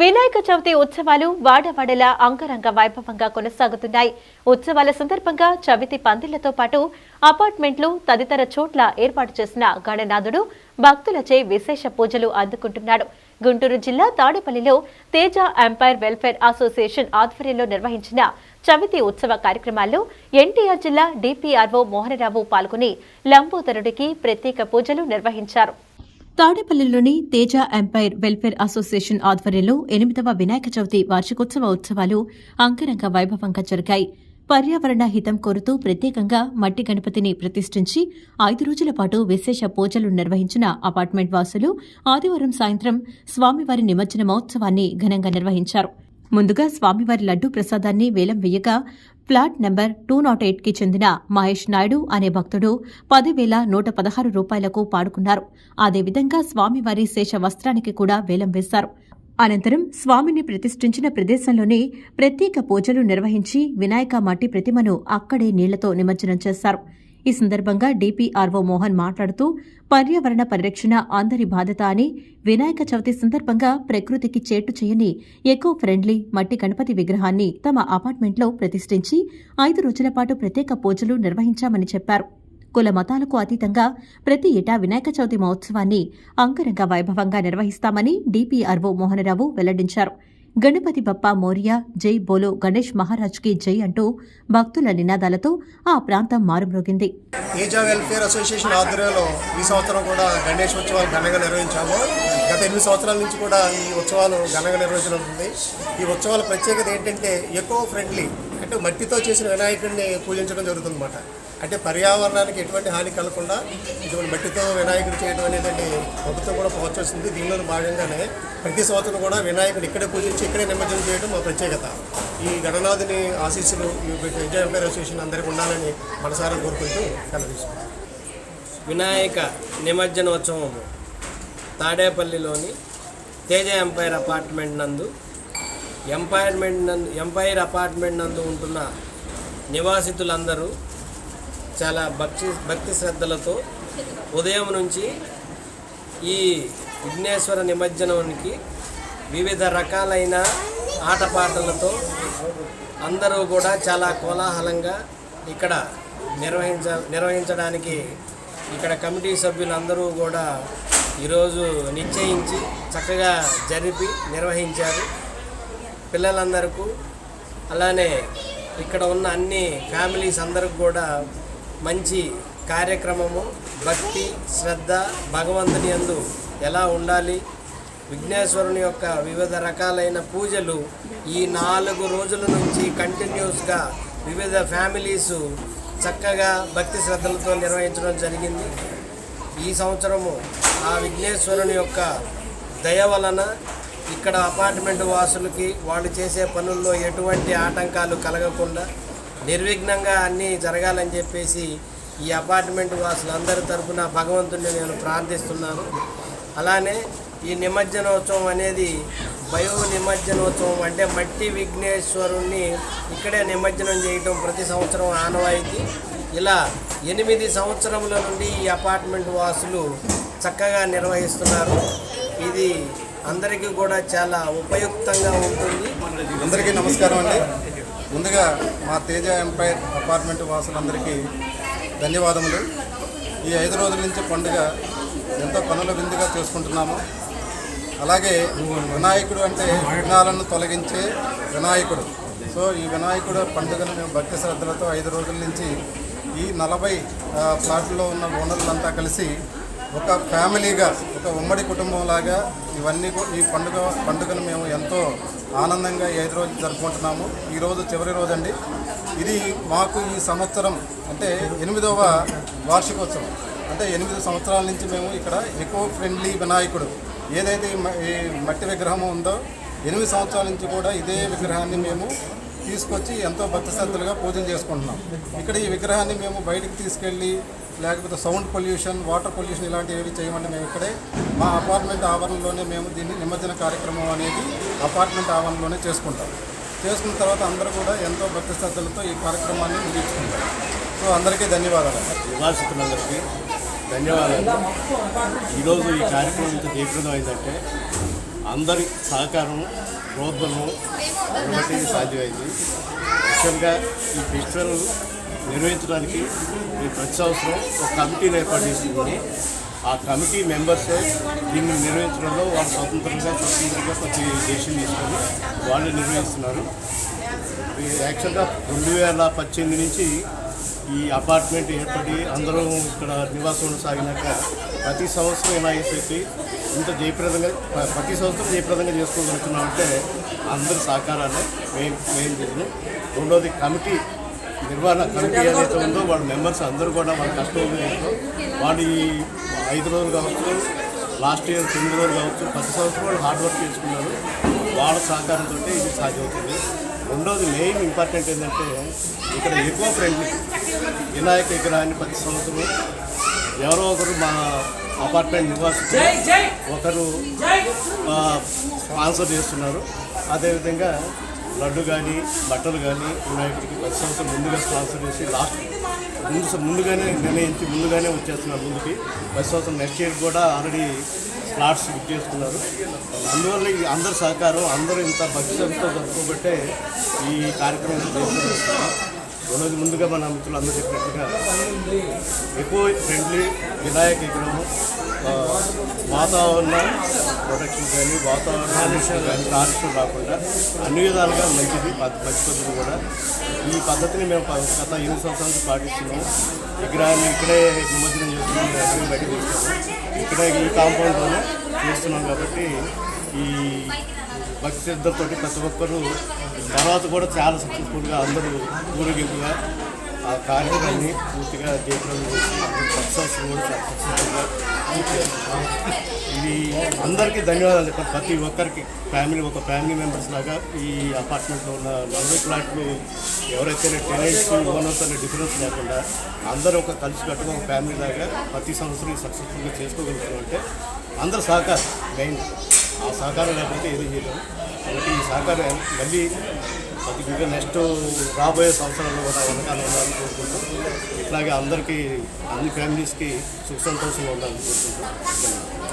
వినాయక చవితి ఉత్సవాలు వాడవాడలా అంగరంగ వైభవంగా కొనసాగుతున్నాయి. ఉత్సవాల సందర్భంగా చవితి పందిళ్ళతో పాటు అపార్ట్మెంట్లు తదితర చోట్ల ఏర్పాటు చేసిన గణనాథుడు భక్తులచే విశేష పూజలు అందుకుంటున్నాడు. గుంటూరు జిల్లా తాడేపల్లిలో తేజ ఎంపైర్ వెల్ఫేర్ అసోసియేషన్ ఆధ్వర్యంలో నిర్వహించిన చవితి ఉత్సవ కార్యక్రమాల్లో ఎన్టీఆర్ జిల్లా డిపిఆర్ఓ మోహనరావు పాల్గొని లంబోదరుడికి ప్రత్యేక పూజలు నిర్వహించారు. తాడేపల్లిలోని తేజ ఎంపైర్ వెల్ఫేర్ అసోసియేషన్ ఆధ్వర్యంలో ఎనిమిదవ వినాయక చవితి వార్షికోత్సవ ఉత్సవాలు అంగరంగ వైభవంగా జరిగాయి. పర్యావరణ హితం కోరుతూ ప్రత్యేకంగా మట్టి గణపతిని ప్రతిష్ఠించి ఐదు రోజుల పాటు విశేష పూజలు నిర్వహించిన అపార్ట్మెంట్ వాసులు ఆదివారం సాయంత్రం స్వామివారి నిమజ్జన మహోత్సవాన్ని ఘనంగా నిర్వహించారు. ముందుగా స్వామివారి లడ్డూ ప్రసాదాన్ని వేలం వేయగా ఫ్లాట్ నెంబర్ టూ నాట్ ఎయిట్కి చెందిన మహేష్ నాయుడు అనే భక్తుడు పదివేల నూట పదహారు రూపాయలకు పాడుకున్నారు. అదేవిధంగా స్వామివారి శేష వస్త్రానికి కూడా వేలం వేశారు. అనంతరం స్వామిని ప్రతిష్ఠించిన ప్రదేశంలోనే ప్రత్యేక పూజలు నిర్వహించి వినాయక మట్టి ప్రతిమను అక్కడే నీళ్ళతో నిమజ్జనం చేశారు. ఈ సందర్భంగా డిపిఆర్ఓ మోహన్ మాట్లాడుతూ పర్యావరణ పరిరక్షణ అందరి బాధ్యత అని వినాయక చవితి సందర్భంగా ప్రకృతికి చేటు చేయని ఎకో ఫ్రెండ్లీ మట్టి గణపతి విగ్రహాన్ని తమ అపార్ట్మెంట్లో ప్రతిష్ఠించి ఐదు రోజుల పాటు ప్రత్యేక పూజలు నిర్వహించామని చెప్పారు. కుల మతాలకు అతీతంగా ప్రతి ఏటా వినాయక చవితి మహోత్సవాన్ని అంగరంగ వైభవంగా నిర్వహిస్తామని డిపిఆర్ఓ మోహనరావు వెల్లడించారు. గణపతి బప్ప మోరియా జై బోలో గణేష్ మహారాజ్కి జై అంటూ భక్తుల నినాదాలతో ఆ ప్రాంతం మారుమ్రోగింది. తేజ వెల్ఫేర్ అసోసియేషన్ ఆధ్వర్యంలో ఈ సంవత్సరం కూడా గణేష్ ఉత్సవాలు ఘనంగా నిర్వహించాము. గత ఎనిమిది సంవత్సరాల నుంచి కూడా ఈ ఉత్సవాలు ఘనంగా నిర్వహించబడుతుంది ఈ ఉత్సవాల ప్రత్యేకత ఏంటంటే ఎకో ఫ్రెండ్లీ అంటే మట్టితో చేసిన వినాయకుడిని పూజించడం జరుగుతుందన్నమాట. అంటే పర్యావరణానికి ఎటువంటి హాని కలగకుండా ఇటువంటి మట్టితో వినాయకుడు చేయడం అనేది ప్రభుత్వం కూడా ప్రోత్సహిస్తుంది దీనిలో భాగంగానే ప్రతి సంవత్సరం కూడా వినాయకుడు ఇక్కడే పూజించి ఇక్కడే నిమజ్జనం చేయడం మా ప్రత్యేకత. ఈ గణనాథుని ఆశీస్సులు ఈ విజయ ఎంపైర్ అసోసియేషన్ అందరికీ ఉండాలని మనసారా కోరుకుంటూ కలవిస్తున్నాం వినాయక నిమజ్జనోత్సవము తాడేపల్లిలోని తేజ ఎంపైర్ అపార్ట్మెంట్ నందు ఎంపైర్మెంట్ నందు ఎంపైర్ అపార్ట్మెంట్ నందు ఉంటున్న నివాసితులందరూ చాలా భక్తి భక్తి శ్రద్ధలతో ఉదయం నుంచి ఈ విఘ్నేశ్వర నిమజ్జనానికి వివిధ రకాలైన ఆటపాటలతో అందరూ కూడా చాలా కోలాహలంగా ఇక్కడ నిర్వహించ నిర్వహించడానికి ఇక్కడ కమిటీ సభ్యులందరూ కూడా ఈరోజు నిశ్చయించి చక్కగా జరిపి నిర్వహించారు. పిల్లలందరకు అలానే ఇక్కడ ఉన్న అన్ని ఫ్యామిలీస్ అందరికి కూడా మంచి కార్యక్రమము భక్తి శ్రద్ధ భగవంతుని యందు ఎలా ఉండాలి విఘ్నేశ్వరుని యొక్క వివిధ రకాలైన పూజలు ఈ నాలుగు రోజుల నుంచి కంటిన్యూస్గా వివిధ ఫ్యామిలీస్ చక్కగా భక్తి శ్రద్ధలతో నిర్వహించడం జరిగింది. ఈ సంవత్సరము ఆ విఘ్నేశ్వరుని యొక్క దయ వలన ఇక్కడ అపార్ట్మెంట్ వాసులకి వాళ్ళు చేసే పనుల్లో ఎటువంటి ఆటంకాలు కలగకుండా నిర్విఘ్నంగా అన్నీ జరగాలని చెప్పేసి ఈ అపార్ట్మెంట్ వాసులందరి తరఫున భగవంతుడిని నేను ప్రార్థిస్తున్నాను. అలానే ఈ నిమజ్జనోత్సవం అనేది బయో నిమజ్జనోత్సవం అంటే మట్టి విఘ్నేశ్వరుణ్ణి ఇక్కడే నిమజ్జనం చేయటం ప్రతి సంవత్సరం ఆనవాయితీ. ఇలా ఎనిమిది సంవత్సరముల నుండి ఈ అపార్ట్మెంట్ వాసులు చక్కగా నిర్వహిస్తున్నారు. ఇది అందరికీ కూడా చాలా ఉపయుక్తంగా ఉంటుంది. అందరికీ నమస్కారం అండి. ముందుగా మా తేజ ఎంపైర్ అపార్ట్మెంట్ వాసులందరికీ ధన్యవాదములు. ఈ ఐదు రోజుల నుంచి పండుగ ఎంతో పనుల విందుగా చేసుకుంటున్నాము. అలాగే వినాయకుడు అంటే విఘ్నాలను తొలగించే వినాయకుడు. సో ఈ వినాయకుడు పండుగను మేము భక్తి శ్రద్ధలతో ఐదు రోజుల నుంచి ఈ నలభై ఫ్లాట్లో ప్లాట్లో ఉన్న ఓనర్లంతా కలిసి ఒక ఫ్యామిలీగా ఒక ఉమ్మడి కుటుంబంలాగా ఇవన్నీ ఈ పండుగ పండుగను మేము ఎంతో ఆనందంగా ఐదు రోజులు జరుపుకుంటున్నాము. ఈరోజు చివరి రోజు అండి ఇది మాకు ఈ సంవత్సరం అంటే ఎనిమిదవ వార్షికోత్సవం. అంటే ఎనిమిది సంవత్సరాల నుంచి మేము ఇక్కడ ఎకో ఫ్రెండ్లీ వినాయకుడు. ఏదైతే ఈ మట్టి విగ్రహం ఉందో ఎనిమిది సంవత్సరాల నుంచి కూడా ఇదే విగ్రహాన్ని మేము తీసుకొచ్చి ఎంతో భక్తిశ్రద్ధలుగా పూజలు చేసుకుంటున్నాం. ఇక్కడ ఈ విగ్రహాన్ని మేము బయటికి తీసుకెళ్ళి లేకపోతే సౌండ్ పొల్యూషన్ వాటర్ పొల్యూషన్ ఇలాంటివి ఏవి చేయమంటే మేము ఇక్కడే మా అపార్ట్మెంట్ ఆవరణలోనే మేము దీన్ని నిమజ్జన కార్యక్రమం అనేది అపార్ట్మెంట్ ఆవరణలోనే చేసుకుంటాం. చేసుకున్న తర్వాత అందరూ కూడా ఎంతో భక్తి శ్రద్ధలతో ఈ కార్యక్రమాన్ని ముగించుకుంటారు. సో అందరికీ ధన్యవాదాలు. నివాసితులందరికీ ధన్యవాదాలు. ఈరోజు ఈ కార్యక్రమం ఇంత జయప్రదం అయిందంటే అందరి సహకారం ప్రోద్బలం ఒకటి సాధ్యమైంది. యాక్చువల్గా ఈ ఫెస్టివల్ నిర్వహించడానికి ఈ ప్రతి సంవత్సరం ఒక కమిటీని ఏర్పాటు చేసుకుని ఆ కమిటీ మెంబర్స్ దీన్ని నిర్వహించడంలో వాళ్ళు స్వతంత్రంగా స్వతంత్రంగా ప్రతి డెసిషన్ తీసుకొని వాళ్ళు నిర్వహిస్తున్నారు. యాక్చువల్గా రెండు వేల పద్దెనిమిది నుంచి ఈ అపార్ట్మెంట్ ఏర్పడి అందరూ ఇక్కడ నివాసం సాగినాక ప్రతి సంవత్సరం ఎలా అయిపోయి ఇంత జయప్రదంగా ప్రతి సంవత్సరం జయప్రదంగా చేసుకోగలుగుతున్నామంటే అందరి సహకారాన్ని మెయిన్ మెయిన్ రీజన్ రెండోది కమిటీ నిర్వహణ కమిటీ ఏదైతే ఉందో వాళ్ళ మెంబర్స్ అందరూ కూడా వాళ్ళ కష్టం వాళ్ళు ఈ ఐదు రోజులు కావచ్చు లాస్ట్ ఇయర్ తొమ్మిది రోజులు కావచ్చు ప్రతి సంవత్సరం వాళ్ళు హార్డ్ వర్క్ చేసుకున్నారు. వాళ్ళ సహకారంతో ఇది సాధ్యమవుతుంది. రెండోది మెయిన్ ఇంపార్టెంట్ ఏంటంటే ఇక్కడ ఎక్కువ ఫ్రెండ్లీ వినాయక విగ్రహాన్ని ప్రతి సంవత్సరం ఎవరో ఒకరు మా అపార్ట్మెంట్ నివాసితులు ఒకరు స్పాన్సర్ చేస్తున్నారు. అదేవిధంగా లడ్డు కానీ బట్టలు కానీ వినాయకుడికి ప్రతి సంవత్సరం ముందుగా స్పాన్సర్ చేసి లాస్ట్ ముందు ముందుగానే నిర్ణయించి ముందుగానే వచ్చేస్తున్నారు ముందుకి. ప్రతి సంవత్సరం నెక్స్ట్ ఇయర్ కూడా ఆల్రెడీ ప్లాట్స్ బుక్ చేసుకున్నారు. అందువల్ల ఈ అందరి సహకారం అందరూ ఇంత భక్తితో జరుపుకోబట్టే ఈ కార్యక్రమం చేస్తున్నారు రెండోది ముందుగా మన మిత్రులు అందరూ చెప్పినట్టుగా ఎక్కువ ఫ్రెండ్లీ వినాయక విగ్రహం వాతావరణ ప్రొటెక్షన్ కానీ వాతావరణ కానీ కాలుష్యం రాకుండా అన్ని విధాలుగా మంచిది మంచి పద్ధతి కూడా. ఈ పద్ధతిని మేము గత ఎనిమిది సంవత్సరాలు పాటిస్తున్నాము. విగ్రహాన్ని ఇక్కడే నిమజ్జనం చేస్తున్నాం ఎక్కడికి బయట ఇక్కడే ఈ కాంపౌండ్లోనే చేస్తున్నాం కాబట్టి ఈ భక్తి శ్రద్ధతో ప్రతి ఒక్కరూ తర్వాత కూడా చాలా సక్సెస్ఫుల్గా అందరూ ఊరేగింపుగా ఆ కార్యక్రమాన్ని పూర్తిగా జయప్రదం చేసి సక్సెస్ కూడా సక్సెస్ఫుల్గా ఇది అందరికీ ధన్యవాదాలు చెప్పాలి. ప్రతి ఒక్కరికి ఫ్యామిలీ ఒక ఫ్యామిలీ మెంబర్స్ లాగా ఈ అపార్ట్మెంట్లో ఉన్న నలభై ఫ్లాట్లు ఎవరైతే టెనెంట్స్ ఓనర్స్ అనే డిఫరెన్స్ లేకుండా అందరూ ఒక కలిసి కట్టుకుని ఒక ఫ్యామిలీ లాగా ప్రతి సంవత్సరం సక్సెస్ఫుల్గా చేసుకోగలుగుతున్నాం అంటే అందరు సహకారం మెయిన్. ఆ సహకారం లేకపోతే ఏది చేయలేము. కాబట్టి ఈ సహకారం మళ్ళీ ప్రతి నెక్స్ట్ రాబోయే సంవత్సరాల్లో కూడా వెనకాల ఉండాలని కోరుకుంటూ ఇట్లాగే అందరికీ అన్ని ఫ్యామిలీస్కి సుఖ సంతోషంగా ఉండాలని కోరుకుంటూ.